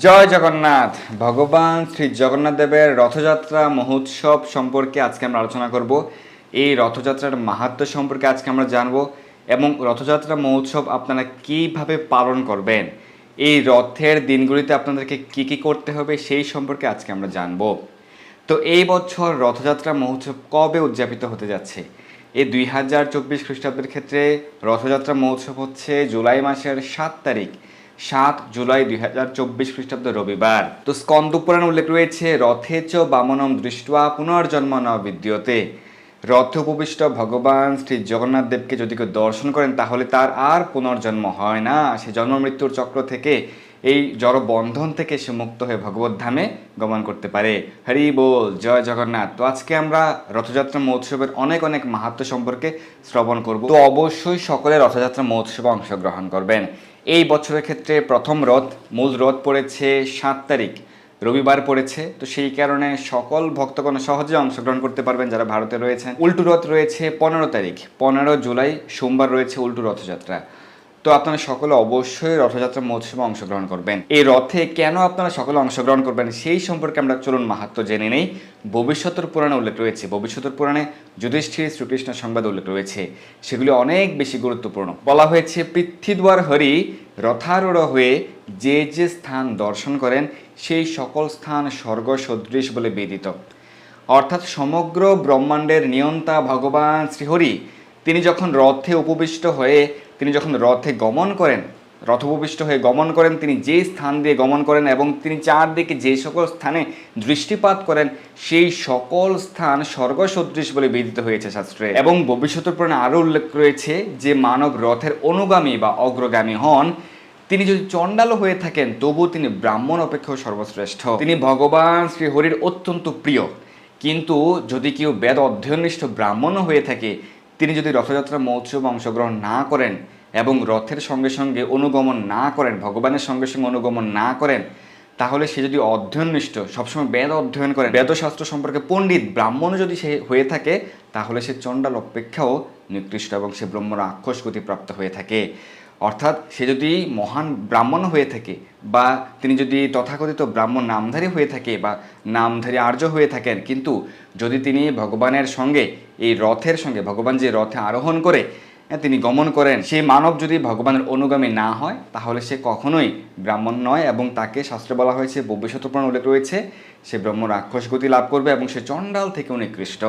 জয় জগন্নাথ। ভগবান শ্রী জগন্নাথ দেবের রথযাত্রা মহোৎসব সম্পর্কে আজকে আমরা আলোচনা করব। এই রথযাত্রার মাহাত্ম সম্পর্কে আজকে আমরা জানব এবং রথযাত্রা মহোৎসব আপনারা কীভাবে পালন করবেন? এই রথের দিনগুলিতে আপনাদেরকে কি কি করতে হবে সেই সম্পর্কে আজকে আমরা জানব। তো এই বছর রথযাত্রা মহোৎসব কবে উদযাপিত হতে যাচ্ছে? এই দুই হাজার চব্বিশ খ্রিস্টাব্দের ক্ষেত্রে রথযাত্রা মহোৎসব হচ্ছে জুলাই মাসের সাত তারিখ। সাত জুলাই দুই হাজার চব্বিশ খ্রিস্টাব্দ রবিবার। তো স্কন্দ পুরাণ উল্লেখ রয়েছে, রথে চ বামনম দৃষ্টা পুনর্জন্ম ন বিদ্যতে। রথে উপবিষ্ট ভগবান শ্রী জগন্নাথ দেবকে যদি কেউ দর্শন করেন, তাহলে তার আর পুনর্জন্ম হয় না। সে জন্ম মৃত্যুর চক্র থেকে, এই জড় বন্ধন থেকে সে মুক্ত হয়ে ভগবত ধামে গমন করতে পারে। হরি বল, জয় জগন্নাথ। তো আজকে আমরা রথযাত্রা মহোৎসবের অনেক অনেক মাহাত্ম সম্পর্কে শ্রবণ করব। তো অবশ্যই সকলে রথযাত্রা মহোৎসবে অংশগ্রহণ করবেন। এই বছরের ক্ষেত্রে প্রথম রথ, মূল রথ পড়েছে সাত তারিখ। রবিবার পড়েছে, তো সেই কারণে সকল ভক্তগণ সহজে অংশগ্রহণ করতে পারবেন যারা ভারতে রয়েছেন। উল্টু রথ রয়েছে পনেরো তারিখ, পনেরো জুলাই, সোমবার রয়েছে উল্টু রথযাত্রা। তো আপনারা সকলে অবশ্যই রথযাত্রা মহোৎসবে অংশগ্রহণ করবেন। এই রথে কেন আপনারা সকলে অংশগ্রহণ করবেন সেই সম্পর্কে আমরা চলুন মাহাত্ম জেনে নেই। ভবিষ্যতের পুরাণে উল্লেখ রয়েছে, ভবিষ্যতের পুরাণে যুধিষ্ঠির শ্রীকৃষ্ণ সংবাদ উল্লেখ রয়েছে। সেগুলি অনেক বেশি গুরুত্বপূর্ণ। বলা হয়েছে পৃথ্বীদ্বার হরি রথারূঢ় হয়ে যে যে স্থান দর্শন করেন, সেই সকল স্থান স্বর্গ সদৃশ বলে বেদিত। অর্থাৎ সমগ্র ব্রহ্মাণ্ডের নিয়ন্তা ভগবান শ্রীহরি, তিনি যখন রথে উপবিষ্ট হয়ে তিনি যখন রথে গমন করেন রথ উপবিষ্ট হয়ে গমন করেন, তিনি যে স্থান দিয়ে গমন করেন এবং তিনি চারদিকে যে সকল স্থানে দৃষ্টিপাত করেন, সেই সকল স্থান স্বর্গ সদৃশ বলে বিদিত হয়েছে শাস্ত্রে। এবং ভবিষ্যতের পুরাণে আরও উল্লেখ রয়েছে যে মানব রথের অনুগামী বা অগ্রগামী হন। তিনি যদি চণ্ডালও হয়ে থাকেন তবু তিনি ব্রাহ্মণ অপেক্ষাও সর্বশ্রেষ্ঠ। তিনি ভগবান শ্রীহরির অত্যন্ত প্রিয়। কিন্তু যদি কেউ বেদ অধ্যয়ননিষ্ঠ ব্রাহ্মণও হয়ে থাকে, তিনি যদি রথযাত্রা মহোৎসবে অংশগ্রহণ না করেন এবং রথের সঙ্গে সঙ্গে অনুগমন না করেন, ভগবানের সঙ্গে সঙ্গে অনুগমন না করেন, তাহলে সে যদি অধ্যয়ননিষ্ঠ, সবসময় বেদ অধ্যয়ন করেন, বেদশাস্ত্র সম্পর্কে পণ্ডিত, ব্রাহ্মণও যদি সে হয়ে থাকে, তাহলে সে চণ্ডাল অপেক্ষাও নিকৃষ্ট এবং সে ব্রহ্ম রাক্ষস গতিপ্রাপ্ত হয়ে থাকে। অর্থাৎ সে যদি মহান ব্রাহ্মণ হয়ে থাকে বা তিনি যদি তথাকথিত ব্রাহ্মণ নামধারী হয়ে থাকে বা নামধারী আর্য হয়ে থাকেন, কিন্তু যদি তিনি ভগবানের সঙ্গে, এই রথের সঙ্গে, ভগবান যে রথে আরোহণ করে তিনি গমন করেন সেই মানব যদি ভগবানের অনুগামী না হয়, তাহলে সে কখনোই ব্রাহ্মণ নয় এবং তাকে শাস্ত্রে বলা হয়েছে ভবিষ্যৎ পুরাণ উল্লেখ রয়েছে, সে ব্রহ্ম রাক্ষস গতি লাভ করবে এবং সে চণ্ডাল থেকে নিকৃষ্ট।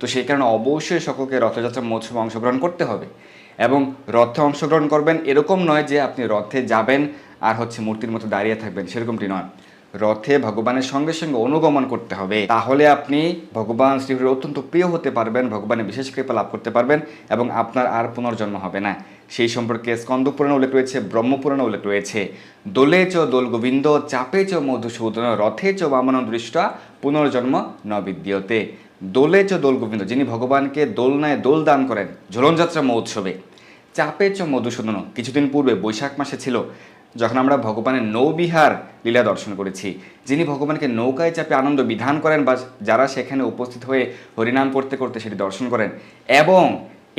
তো সেই কারণে অবশ্যই সকলকে রথযাত্রা মহোৎসবে অংশগ্রহণ করতে হবে এবং রথে অংশগ্রহণ করবেন এরকম নয় যে আপনি রথে যাবেন আর হচ্ছে মূর্তির মতো দাঁড়িয়ে থাকবেন, সেরকমটি নয়। রথে ভগবানের সঙ্গে সঙ্গে অনুগমন করতে হবে। তাহলে আপনি ভগবান শ্রীহরির অত্যন্ত প্রিয় হতে পারবেন, ভগবানের বিশেষ কৃপা লাভ করতে পারবেন এবং আপনার আর পুনর্জন্ম হবে না। সেই সম্পর্কে স্কন্দ পুরাণে উল্লেখ রয়েছে, ব্রহ্মপুরাণে উল্লেখ রয়েছে। দোলে চ দোল গোবিন্দ, চাপে চ মধুসূদন, রথে চ বামন দৃষ্টা, পুনর্জন্ম ন দোলে চ দোল গোবিন্দ, যিনি ভগবানকে দোলনায় দোল দান করেন, ঝোলনযাত্রা মহোৎসবে। চাপে চ মধুসূদন, কিছুদিন পূর্বে বৈশাখ মাসে ছিল। যখন আমরা ভগবানের নৌবিহার লীলা দর্শন করেছি, যিনি ভগবানকে নৌকায় চাপে আনন্দ বিধান করেন বা যারা সেখানে উপস্থিত হয়ে হরিনাম করতে করতে সেটি দর্শন করেন এবং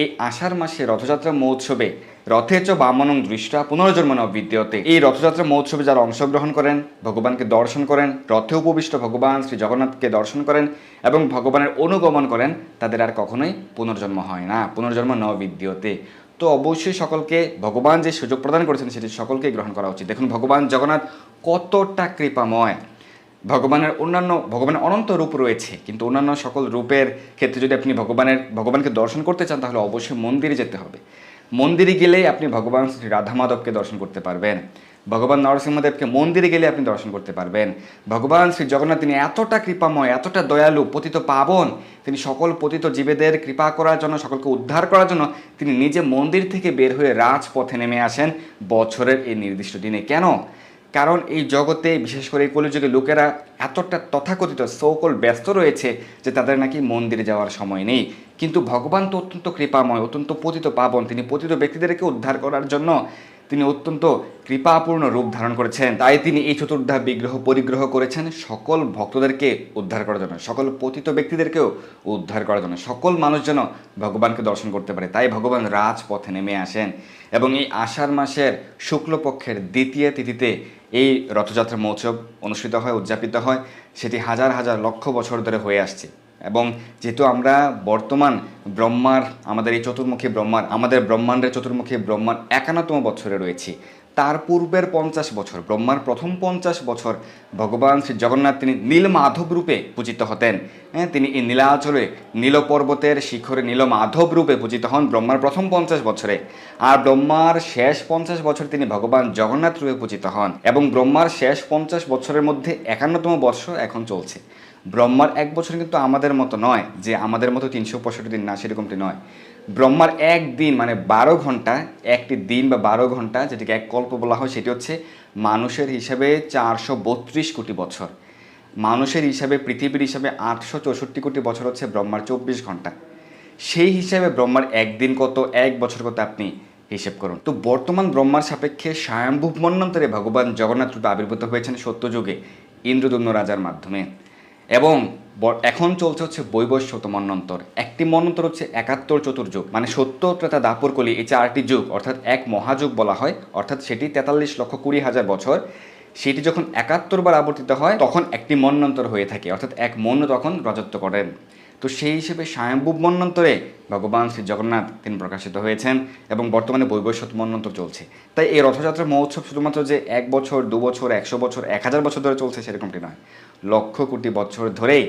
এই আষাঢ় মাসে রথযাত্রা মহোৎসবে রথে চ বামনং দৃষ্টা পুনর্জন্ম বিদ্যতে। এই রথযাত্রা মহোৎসবে যারা অংশগ্রহণ করেন, ভগবানকে দর্শন করেন, রথে উপবিষ্ট ভগবান শ্রী জগন্নাথকে দর্শন করেন এবং ভগবানের অনুগমন করেন, তাদের আর কখনোই পুনর্জন্ম হয় না, পুনর্জন্ম ন বিদ্যতে। তো অবশ্যই সকলকে ভগবান যে সুযোগ প্রদান করেছেন সেটি সকলকে গ্রহণ করা উচিত। দেখুন, ভগবান জগন্নাথ কতটা কৃপাময়। ভগবানের অন্যান্য, ভগবানের অনন্ত রূপ রয়েছে, কিন্তু অন্যান্য সকল রূপের ক্ষেত্রে যদি আপনি ভগবানের, ভগবানকে দর্শন করতে চান, তাহলে অবশ্যই মন্দিরে যেতে হবে। মন্দিরে গেলেই আপনি ভগবান শ্রী রাধা মাধবকে দর্শন করতে পারবেন। ভগবান নরসিংহদেবকে মন্দিরে গেলে আপনি দর্শন করতে পারবেন। ভগবান শ্রী জগন্নাথ, তিনি এতটা কৃপাময়, এতটা দয়ালু, পতিত পাবন, তিনি সকল পতিত জীবেদের কৃপা করার জন্য, সকলকে উদ্ধার করার জন্য, তিনি নিজে মন্দির থেকে বের হয়ে রাজপথে নেমে আসেন বছরের এই নির্দিষ্ট দিনে। কেন? কারণ এই জগতে, বিশেষ করে এই কলিযুগে লোকেরা এতটা তথাকথিত, সকল ব্যস্ত রয়েছে যে তাদের নাকি মন্দিরে যাওয়ার সময় নেই। কিন্তু ভগবান তো অত্যন্ত কৃপাময়, অত্যন্ত পতিত পাবন, তিনি পতিত ব্যক্তিদেরকে উদ্ধার করার জন্য তিনি অত্যন্ত কৃপাপূর্ণ রূপ ধারণ করেছেন। তাই তিনি এই চতুর্ধা বিগ্রহ পরিগ্রহ করেছেন সকল ভক্তদেরকে উদ্ধার করার জন্য, সকল পতিত ব্যক্তিদেরকেও উদ্ধার করার জন্য, সকল মানুষ যেন ভগবানকে দর্শন করতে পারে। তাই ভগবান রাজপথে নেমে আসেন এবং এই আষাঢ় মাসের শুক্লপক্ষের দ্বিতীয় তিথিতে এই রথযাত্রা মহোৎসব অনুষ্ঠিত হয়, উদযাপিত হয়। সেটি হাজার হাজার লক্ষ বছর ধরে হয়ে আসছে। এবং যেহেতু আমরা বর্তমান ব্রহ্মার, আমাদের এই চতুর্মুখী ব্রহ্মার, আমাদের ব্রহ্মাণ্ডের চতুর্মুখী ব্রহ্মার একান্নতম বছরে রয়েছি। তার পূর্বের পঞ্চাশ বছর, ব্রহ্মার প্রথম পঞ্চাশ বছর ভগবান শ্রী জগন্নাথ তিনি নীল মাধব রূপে পূজিত হতেন। হ্যাঁ তিনি এই নীলাচলে, নীল পর্বতের শিখরে নীল মাধব রূপে পূজিত হন ব্রহ্মার প্রথম পঞ্চাশ বছরে। আর ব্রহ্মার শেষ পঞ্চাশ বছর তিনি ভগবান জগন্নাথ রূপে পূজিত হন এবং ব্রহ্মার শেষ পঞ্চাশ বছরের মধ্যে একান্নতম বর্ষ এখন চলছে। ব্রহ্মার এক বছর কিন্তু আমাদের মতো নয়, যে আমাদের মতো তিনশো পঁয়ষট্টি দিন না, সেরকমটি নয়। ব্রহ্মার এক দিন মানে বারো ঘণ্টা, একটি দিন বা বারো ঘণ্টা, যেটিকে এক কল্প বলা হয়, সেটি হচ্ছে মানুষের হিসাবে চারশো বত্রিশ কোটি বছর। মানুষের হিসাবে, পৃথিবীর হিসাবে আটশো চৌষট্টি কোটি বছর হচ্ছে ব্রহ্মার চব্বিশ ঘণ্টা। সেই হিসাবে ব্রহ্মার একদিন কত, এক বছর কত আপনি হিসেব করুন। তো বর্তমান ব্রহ্মার সাপেক্ষে স্বয়ম্ভূ মন্বন্তরে ভগবান জগন্নাথ রূপে আবির্ভূত হয়েছেন সত্যযুগে, ইন্দ্রদুম্ন রাজার মাধ্যমে। এবং এখন চলছে হচ্ছে বৈবস্যত মন্বন্তর একটি মন্বন্তর হচ্ছে একাত্তর চতুর্যুগ মানে সত্য ত্রেতা দাপুর কলি, এই চারটি যুগ, অর্থাৎ এক মহাযুগ বলা হয়, অর্থাৎ সেটি তেতাল্লিশ লক্ষ কুড়ি হাজার বছর। সেটি যখন একাত্তর বার আবর্তিত হয়, তখন একটি মন্বন্তর হয়ে থাকে, অর্থাৎ এক মন্য তখন রাজত্ব করেন। তো সেই হিসেবে স্বয়ম্ভূ মন্বন্তরে ভগবান শ্রী জগন্নাথ তিনি প্রকাশিত হয়েছেন এবং বর্তমানে বৈবৈশত মন্বন্তর চলছে। তাই এই রথযাত্রা মহোৎসব শুধুমাত্র যে এক বছর, দু বছর, একশো বছর, এক হাজার বছর ধরে চলছে সেরকমটি নয়। লক্ষ কোটি বছর ধরেই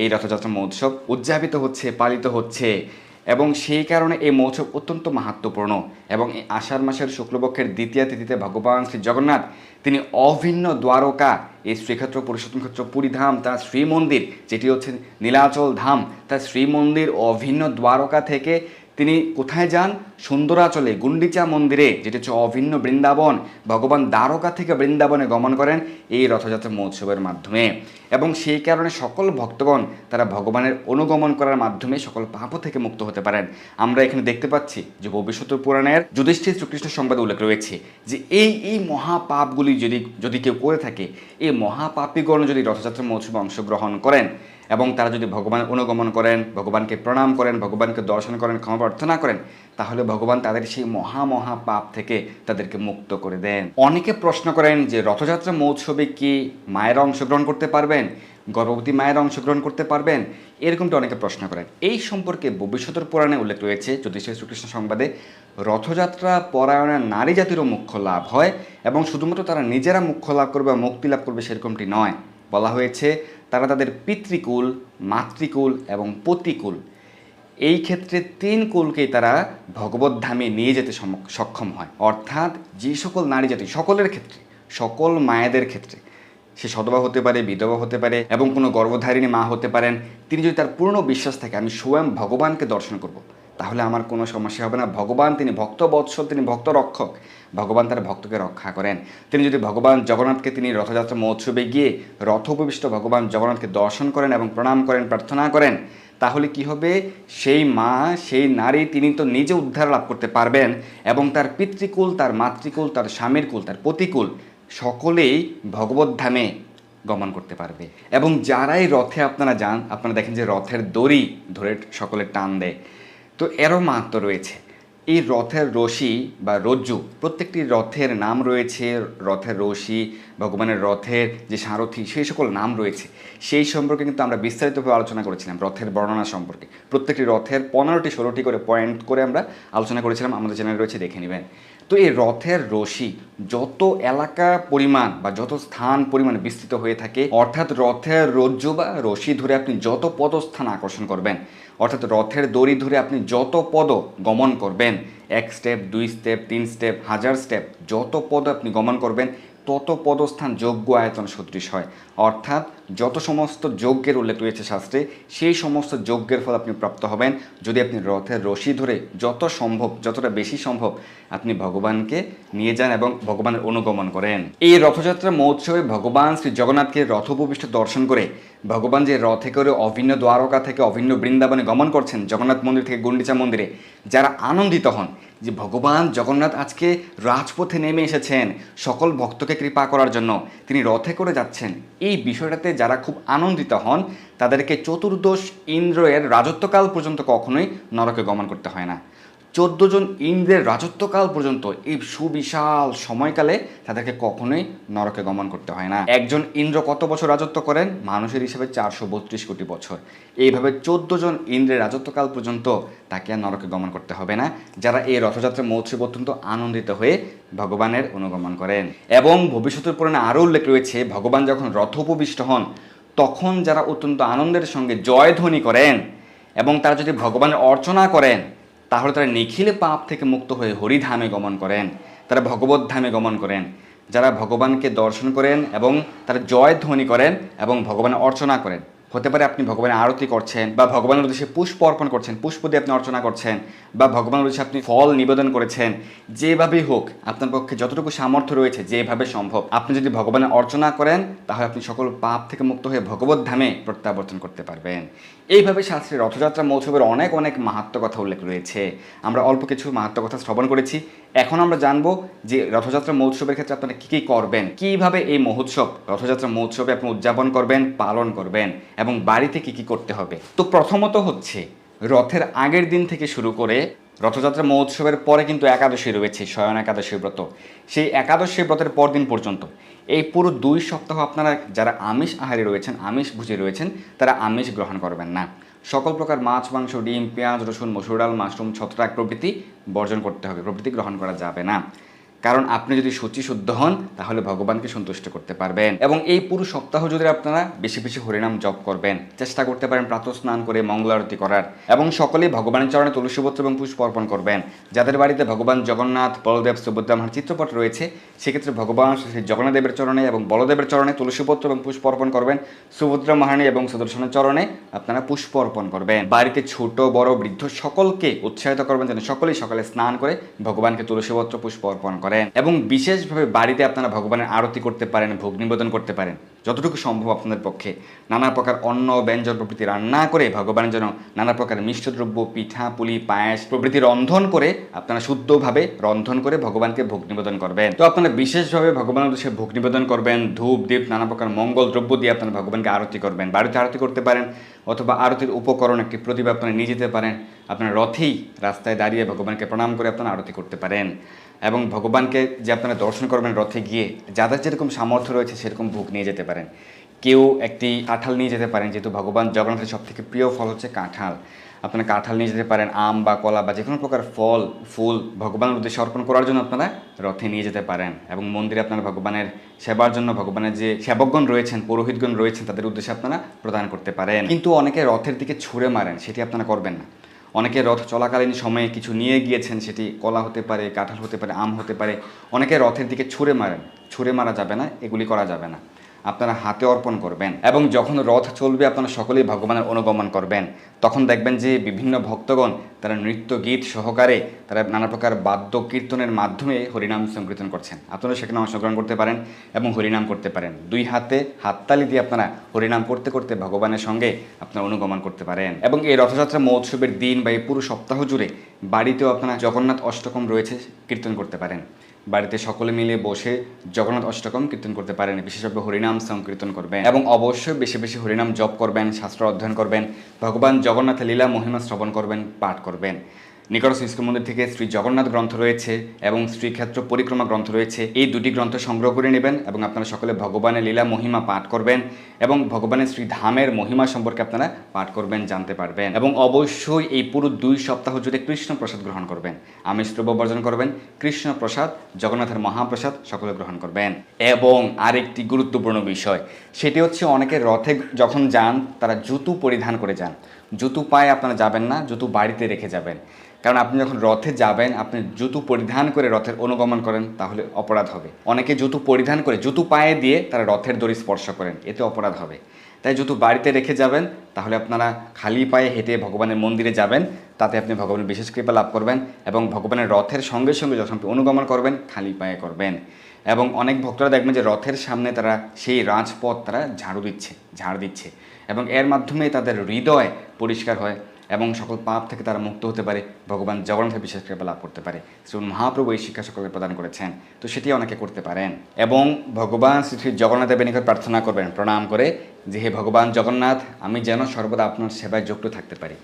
এই রথযাত্রা মহোৎসব উদযাপিত হচ্ছে, পালিত হচ্ছে। এবং সেই কারণে এই মহোৎসব অত্যন্ত মাহাত্মপূর্ণ এবং এই আষাঢ় মাসের শুক্লপক্ষের দ্বিতীয় তিথিতে ভগবান শ্রী জগন্নাথ, তিনি অভিন্ন দ্বারকা, এই শ্রীক্ষেত্র পুরুষোত্তম ক্ষেত্র পুরীধাম, তার শ্রীমন্দির, যেটি হচ্ছে নীলাচল ধাম, তার শ্রীমন্দির অভিন্ন দ্বারকা থেকে তিনি কোথায় যান? সুন্দরাচলে, গুন্ডিচা মন্দিরে, যেটি হচ্ছে অভিন্ন বৃন্দাবন। ভগবান দ্বারকা থেকে বৃন্দাবনে গমন করেন এই রথযাত্রা মহোৎসবের মাধ্যমে। এবং সেই কারণে সকল ভক্তগণ তারা ভগবানের অনুগমন করার মাধ্যমে সকল পাপ থেকে মুক্ত হতে পারেন। আমরা এখানে দেখতে পাচ্ছি যে ভবিষ্যৎ পুরাণের যুধিষ্ঠির শ্রীকৃষ্ণ সংবাদ উল্লেখ রয়েছে যে এই এই মহাপাপগুলি যদি যদি কেউ করে থাকে, এই মহাপাপীগণ যদি রথযাত্রা মহোৎসবে অংশগ্রহণ করেন এবং তারা যদি ভগবান অনুগমন করেন, ভগবানকে প্রণাম করেন, ভগবানকে দর্শন করেন, ক্ষমা প্রার্থনা করেন, তাহলে ভগবান তাদের সেই মহা মহা পাপ থেকে তাদেরকে মুক্ত করে দেন। অনেকে প্রশ্ন করেন যে রথযাত্রা মহোৎসবে কি মায়েরা অংশগ্রহণ করতে পারবেন? গর্ভবতী মায়েরা অংশগ্রহণ করতে পারবেন? এরকমটা অনেকে প্রশ্ন করেন। এই সম্পর্কে ভবিষ্যতের পুরাণে উল্লেখ রয়েছে, যুধিষ্ঠির শ্রীকৃষ্ণ সংবাদে রথযাত্রা পরায়ণে নারী জাতিরও মুখ্য লাভ হয় এবং শুধুমাত্র তারা নিজেরা মুখ্য লাভ করবে বা মুক্তি লাভ করবে সেরকমটি নয়। বলা হয়েছে, তারা তাদের পিতৃকুল, মাতৃকুল এবং পতিকুল। এই ক্ষেত্রে তিন কুলকেই তারা ভগবত ধামে নিয়ে যেতে সক্ষম হয়। অর্থাৎ যে সকল নারী জাতি, সকলের ক্ষেত্রে, সকল মায়েদের ক্ষেত্রে, সে সদবা হতে পারে, বিধবা হতে পারে এবং কোনো গর্ভধারিণী মা হতে পারেন, তিনি যদি তার পূর্ণ বিশ্বাস থাকে, আমি স্বয়ং ভগবানকে দর্শন করব। তাহলে আমার কোনো সমস্যা হবে না। ভগবান, তিনি ভক্ত বৎসল তিনি ভক্ত রক্ষক ভগবান তার ভক্তকে রক্ষা করেন। তিনি যদি ভগবান জগন্নাথকে তিনি রথযাত্রা মহোৎসবে গিয়ে রথ উপবিষ্ট ভগবান জগন্নাথকে দর্শন করেন এবং প্রণাম করেন, প্রার্থনা করেন, তাহলে কি হবে? সেই মা, সেই নারী তিনি তো নিজে উদ্ধার লাভ করতে পারবেন এবং তার পিতৃকুল, তার মাতৃকুল, তার স্বামীর কুল, তার প্রতিকুল সকলেই ভগবত ধামে গমন করতে পারবে। এবং যারাই রথে আপনারা যান, আপনারা দেখেন যে রথের দড়ি ধরে সকলে টান দেয়। তো এরও মাহাত্ম রয়েছে। এই রথের রশি বা রজ্জু, প্রত্যেকটি রথের নাম রয়েছে, রথের রশি, ভগবানের রথের যে সারথি, সেই সকল নাম রয়েছে। সেই সম্পর্কে কিন্তু আমরা বিস্তারিতভাবে আলোচনা করেছিলাম, রথের বর্ণনা সম্পর্কে। প্রত্যেকটি রথের পনেরোটি, ষোলোটি করে পয়েন্ট করে আমরা আলোচনা করেছিলাম, আমাদের চ্যানেল রয়েছে, দেখে নেবেন। তো এই রথের রশি যত এলাকা পরিমাণ বা যত স্থান পরিমাণ বিস্তৃত হয়ে থাকে, অর্থাৎ রথের রজ্জু বা রশি ধরে আপনি যত পদস্থান আকর্ষণ করবেন, অর্থাৎ রথের দড়ি ধরে আপনি যত পদ গমন করবেন, এক স্টেপ দুই স্টেপ তিন স্টেপ হাজার স্টেপ যত পদ আপনি গমন করবেন, তত পদস্থান যোগ্য আয়তন সদৃশ হয়। অর্থাৎ যত সমস্ত যজ্ঞের উল্লেখ রয়েছে শাস্ত্রে, সেই সমস্ত যজ্ঞের ফল আপনি প্রাপ্ত হবেন। যদি আপনি রথের রশি ধরে যত সম্ভব, যতটা বেশি সম্ভব আপনি ভগবানকে নিয়ে যান এবং ভগবানের অনুগমন করেন। এই রথযাত্রা মহোৎসবে ভগবান শ্রী জগন্নাথকে রথোপবিষ্ট দর্শন করে, ভগবান যে রথে করে অভিন্ন দ্বারকা থেকে অভিন্ন বৃন্দাবনে গমন করছেন জগন্নাথ মন্দির থেকে গুন্ডিচা মন্দিরে, যারা আনন্দিত হন যে ভগবান জগন্নাথ আজকে রাজপথে নেমে এসেছেন সকল ভক্তকে কৃপা করার জন্য, তিনি রথে করে যাচ্ছেন। এই বিষয়টাতে যারা খুব আনন্দিত হন, তাদেরকে চতুর্দশ ইন্দ্রের রাজত্বকাল পর্যন্ত কখনোই নরকে গমন করতে হয় না। চোদ্দ জন ইন্দ্রের রাজত্বকাল পর্যন্ত এই সুবিশাল সময়কালে তাদেরকে কখনোই নরকে গমন করতে হয় না। একজন ইন্দ্র কত বছর রাজত্ব করেন? মানুষের হিসেবে চারশো বত্রিশ কোটি বছর। এইভাবে চোদ্দ জন ইন্দ্রের রাজত্বকাল পর্যন্ত তাকে আর নরকে গমন করতে হবে না। যারা এই রথযাত্রা মহোৎসব অত্যন্ত আনন্দিত হয়ে ভগবানের অনুগমন করেন। এবং ভবিষ্যতের পুরাণে আরও উল্লেখ রয়েছে, ভগবান যখন রথ উপবিষ্ট হন, তখন যারা অত্যন্ত আনন্দের সঙ্গে জয়ধ্বনি করেন এবং তারা যদি ভগবানের অর্চনা করেন তাহলে তারা নিখিল পাপ থেকে মুক্ত হয়ে হরিধামে গমন করেন, তারা ভগবত ধামে গমন করেন। যারা ভগবানকে দর্শন করেন এবং তারা জয় ধ্বনি করেন এবং ভগবানের অর্চনা করেন। হতে পারে আপনি ভগবানের আরতি করছেন বা ভগবানের উদ্দেশ্যে পুষ্প অর্পণ করছেন, পুষ্প দিয়ে আপনি অর্চনা করছেন বা ভগবানের উদ্দেশ্যে আপনি ফল নিবেদন করেছেন, যেভাবেই হোক আপনার পক্ষে যতটুকু সামর্থ্য রয়েছে যেভাবে সম্ভব। আপনি যদি ভগবানের অর্চনা করেন, তাহলে আপনি সকল পাপ থেকে মুক্ত হয়ে ভগবত ধামে প্রত্যাবর্তন করতে পারবেন। এইভাবে শাস্ত্রে রথযাত্রা মহোৎসবের অনেক অনেক মাহাত্ম কথা উল্লেখ রয়েছে। আমরা অল্প কিছু মাহাত্ম কথা শ্রবণ করেছি। এখন আমরা জানব যে রথযাত্রা মহোৎসবের ক্ষেত্রে আপনারা কী কী করবেন? কীভাবে এই মহোৎসব, রথযাত্রা মহোৎসবে আপনি উদযাপন করবেন, পালন করবেন এবং বাড়িতে কি কি করতে হবে? তো প্রথমত হচ্ছে, রথের আগের দিন থেকে শুরু করে রথযাত্রা মহোৎসবের পরে কিন্তু একাদশী রয়েছে শয়ন একাদশী ব্রত। সেই একাদশী ব্রতের পরদিন পর্যন্ত, এই পুরো দুই সপ্তাহ আপনারা যারা আমিষ আহারে রয়েছেন, আমিষ ভুজে রয়েছেন, তারা আমিষ গ্রহণ করবেন না। সকল প্রকার মাছ, মাংস, ডিম, পেঁয়াজ, রসুন, মসুর ডাল, মাশরুম, ছত্রাক প্রভৃতি বর্জন করতে হবে। প্রভৃতি গ্রহণ করা যাবে না। কারণ আপনি যদি সূচি শুদ্ধ হন, তাহলে ভগবানকে সন্তুষ্ট করতে পারবেন। এবং এই পুরো সপ্তাহ যদি আপনারা বেশি বেশি হরিনাম জপ করবেন, চেষ্টা করতে পারেন প্রাতঃ স্নান করে মঙ্গল আরতি করার, এবং সকলেই ভগবানের চরণে তুলসীপত্র এবং পুষ্প অর্পণ করবেন। যাদের বাড়িতে ভগবান জগন্নাথ, বলদেব সুভদ্রা মহার চিত্রপট রয়েছে, সেক্ষেত্রে ভগবান শ্রী জগন্নাথদেবের চরণে এবং বলদেবের চরণে তুলসীপত্র এবং পুষ্প অর্পণ করবেন। সুভদ্রা মহারানী এবং সুদর্শনের চরণে আপনারা পুষ্প অর্পণ করবেন। বাড়িতে ছোট, বড়, বৃদ্ধ সকলকে উৎসাহিত করবেন, যেন সকলেই সকালে স্নান করে ভগবানকে তুলসীপত্র পুষ্প অর্পণ করেন। এবং বিশেষভাবে বাড়িতে আপনারা ভগবানের আরতি করতে পারেন, ভোগ নিবেদন করতে পারেন, যতটুকু সম্ভব আপনাদের পক্ষে। নানা প্রকার অন্ন, ব্যঞ্জন প্রভৃতি রান্না করে ভগবানের জন্য নানা প্রকার মিষ্টদ্রব্য, পিঠা, পুলি, পায়েস প্রভৃতি রন্ধন করে আপনারা শুদ্ধভাবে রন্ধন করে ভগবানকে ভোগ নিবেদন করবেন। তো আপনারা বিশেষভাবে ভগবানের উদ্দেশ্যে ভোগ নিবেদন করবেন, ধূপ, দীপ, নানা প্রকার মঙ্গল দ্রব্য দিয়ে আপনারা ভগবানকে আরতি করবেন। বাড়িতে আরতি করতে পারেন অথবা আরতির উপকরণ একটি প্রদীপ আপনারা নিয়ে যেতে পারেন। আপনার রথেই রাস্তায় দাঁড়িয়ে ভগবানকে প্রণাম করে আপনারা আরতি করতে পারেন। এবং ভগবানকে যে আপনারা দর্শন করবেন রথে গিয়ে, যাদের যেরকম সামর্থ্য রয়েছে সেরকম ভোগ নিয়ে যেতে পারেন। কেউ একটি কাঁঠাল নিয়ে যেতে পারেন, যেহেতু ভগবান জগন্নাথের সবথেকে প্রিয় ফল হচ্ছে কাঁঠাল। আপনারা কাঁঠাল নিয়ে যেতে পারেন, আম বা কলা বা যে কোনো প্রকার ফল, ফুল ভগবানের উদ্দেশ্যে অর্পণ করার জন্য আপনারা রথে নিয়ে যেতে পারেন। এবং মন্দিরে আপনারা ভগবানের সেবার জন্য, ভগবানের যে সেবকগণ রয়েছেন, পুরোহিতগণ রয়েছেন, তাদের উদ্দেশ্যে আপনারা প্রদান করতে পারেন। কিন্তু অনেকে রথের দিকে ছুঁড়ে মারেন, সেটি আপনারা করবেন না। অনেকে রথ চলাকালীন সময়ে কিছু নিয়ে গিয়েছেন, সেটি কলা হতে পারে, কাঁঠাল হতে পারে, আম হতে পারে, অনেকে রথের দিকে ছুঁড়ে মারেন। ছুঁড়ে মারা যাবে না, এগুলি করা যাবে না। আপনারা হাতে অর্পণ করবেন এবং যখন রথ চলবে, আপনারা সকলেই ভগবানের অনুগমন করবেন। তখন দেখবেন যে বিভিন্ন ভক্তগণ, তারা নৃত্য গীত সহকারে তারা নানা প্রকার বাদ্য কীর্তনের মাধ্যমে হরিনাম সংকীর্তন করছেন। আপনারা সেখানে অংশগ্রহণ করতে পারেন এবং হরিনাম করতে পারেন। দুই হাতে হাততালি দিয়ে আপনারা হরিনাম করতে করতে ভগবানের সঙ্গে আপনারা অনুগমন করতে পারেন। এবং এই রথযাত্রা মহোৎসবের দিন বা এই পুরো সপ্তাহ জুড়ে বাড়িতেও আপনারা জগন্নাথ অষ্টকম রয়েছে, কীর্তন করতে পারেন। বাড়িতে সকলে মিলে বসে জগন্নাথ অষ্টকম কীর্তন করতে পারেন। বিশেষভাবে হরিনাম সংকীর্তন করবেন এবং অবশ্যই বেশি বেশি হরিনাম জপ করবেন, শাস্ত্র অধ্যয়ন করবেন, ভগবান জগন্নাথের লীলা মহিমা শ্রবণ করবেন, পাঠ করবেন। নিকটস্থ ইস্কন মন্দির থেকে শ্রী জগন্নাথ গ্রন্থ রয়েছে এবং শ্রীক্ষেত্র পরিক্রমা গ্রন্থ রয়েছে। এই দুটি গ্রন্থ সংগ্রহ করে নেবেন এবং আপনারা সকলে ভগবানের লীলা, মহিমা পাঠ করবেন এবং ভগবানের শ্রী ধামের মহিমা সম্পর্কে আপনারা পাঠ করবেন, জানতে পারবেন এবং অবশ্যই এই পুরো দুই সপ্তাহ জুড়ে কৃষ্ণ প্রসাদ গ্রহণ করবেন। আমি দ্রব্য বর্জন করবেন, কৃষ্ণ প্রসাদ, জগন্নাথের মহাপ্রসাদ সকলে গ্রহণ করবেন। এবং আরেকটি গুরুত্বপূর্ণ বিষয়, সেটি হচ্ছে অনেকে রথে যখন যান, তারা জুতো পরিধান করে যান। জুতো পায়ে আপনারা যাবেন না, জুতো বাড়িতে রেখে যাবেন। কারণ আপনি যখন রথে যাবেন, আপনি জুতো পরিধান করে রথের অনুগমন করেন, তাহলে অপরাধ হবে। অনেকে জুতো পরিধান করে জুতো পায়ে দিয়ে তারা রথের দড়ি স্পর্শ করেন, এতে অপরাধ হবে। তাই জুতো বাড়িতে রেখে যাবেন, তাহলে আপনারা খালি পায়ে হেঁটে ভগবানের মন্দিরে যাবেন, তাতে আপনি ভগবানের বিশেষ কৃপা লাভ করবেন এবং ভগবানের রথের সঙ্গে সঙ্গে যখন আপনি অনুগমন করবেন, খালি পায়ে করবেন। এবং অনেক ভক্তরা দেখবেন যে রথের সামনে তারা সেই রাজপথ তারা ঝাড়ু দিচ্ছে, ঝাড় দিচ্ছে। এবং এর মাধ্যমে তাদের হৃদয় পরিষ্কার হয়। এবং সকল পাপ থেকে তারা মুক্ত হতে পারে, ভগবান জগন্নাথের বিশেষ কৃপা লাভ করতে পারে। শ্রী মহাপ্রভু এই শিক্ষা সকলকে প্রদান করেছেন। তো সেটি অনেকে করতে পারেন। এবং ভগবান শ্রী শ্রী জগন্নাথের নিকট প্রার্থনা করবেন। প্রণাম করে, যে হে ভগবান জগন্নাথ, আমি যেন সর্বদা আপনার সেবায় যুক্ত থাকতে পারি।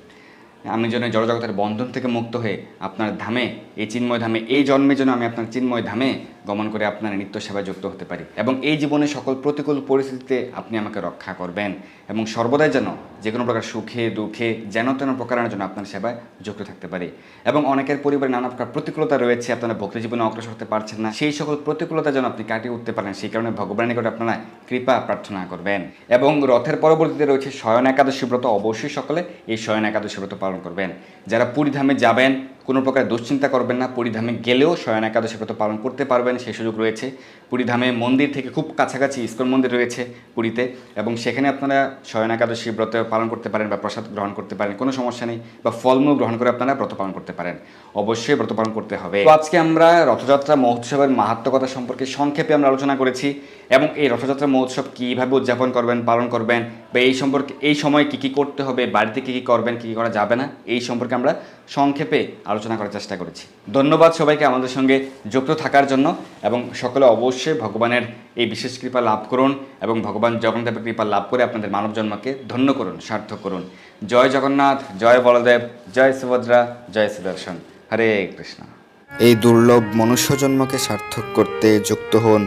আমি যেন জড়জগতের বন্ধন থেকে মুক্ত হয়ে আপনার ধামে, এই চিন্ময় ধামে, এই জন্মে যেন আমি আপনার চিন্ময় ধামে গমন করে আপনার নিত্য সেবায় যুক্ত হতে পারি। এবং এই জীবনে সকল প্রতিকূল পরিস্থিতিতে আপনি আমাকে রক্ষা করবেন। এবং সর্বদাই যেন যে কোনো প্রকার সুখে, দুঃখে, যেন তেন প্রকারের জন্য আপনার সেবায় যুক্ত থাকতে পারি। এবং অনেকের পরিবারে নানা প্রকার প্রতিকূলতা রয়েছে, আপনারা ভক্তি জীবনে অগ্রসর হতে পারছেন না। সেই সকল প্রতিকূলতা যেন আপনি কাটিয়ে উঠতে পারেন, সেই কারণে ভগবানের নিকট আপনারা কৃপা প্রার্থনা করবেন। এবং রথের পরবর্তীতে রয়েছে শয়ন একাদশী ব্রত, অবশ্যই সকলে এই শয়ন একাদশী ব্রত পালন করবেন। যারা পুরীধামে যাবেন কোনো প্রকার দুশ্চিন্তা করবেন না, পুরীধামে গেলেও শয়ন একাদশী ব্রত পালন করতে পারবেন, সেই সুযোগ রয়েছে। পুরীধামে মন্দির থেকে খুব কাছাকাছি ইস্কন মন্দির রয়েছে পুরীতে এবং সেখানে আপনারা শয়ন একাদশী ব্রত পালন করতে পারেন বা প্রসাদ গ্রহণ করতে পারেন, কোনো সমস্যা নেই বা ফলমূল গ্রহণ করে আপনারা ব্রত পালন করতে পারেন। অবশ্যই ব্রত পালন করতে হবে। তো আজকে আমরা রথযাত্রা মহোৎসবের মাহাত্মকতা সম্পর্কে সংক্ষেপে আমরা আলোচনা করেছি। এবং এই রথযাত্রা মহোৎসব কীভাবে উদযাপন করবেন, পালন করবেন, বা এই সম্পর্কে, এই সময় কী কী করতে হবে, বাড়িতে কী কী করবেন, কী কী করা যাবে না, এই সম্পর্কে আমরা সংক্ষেপে আলোচনা করার চেষ্টা করেছি। ধন্যবাদ সবাইকে আমাদের সঙ্গে যুক্ত থাকার জন্য এবং সকলে অবশ্যই ভগবানের এই বিশেষ কৃপা লাভ করুন এবং ভগবান জগন্নাথের কৃপা লাভ করে আপনাদের মানব জন্মকে ধন্য করুন, সার্থক করুন। জয় জগন্নাথ, জয় বলদেব, জয় সুভদ্রা, জয় সুদর্শন। হরে কৃষ্ণ। এই দুর্লভ মনুষ্য জন্মকে সার্থক করতে যুক্ত হন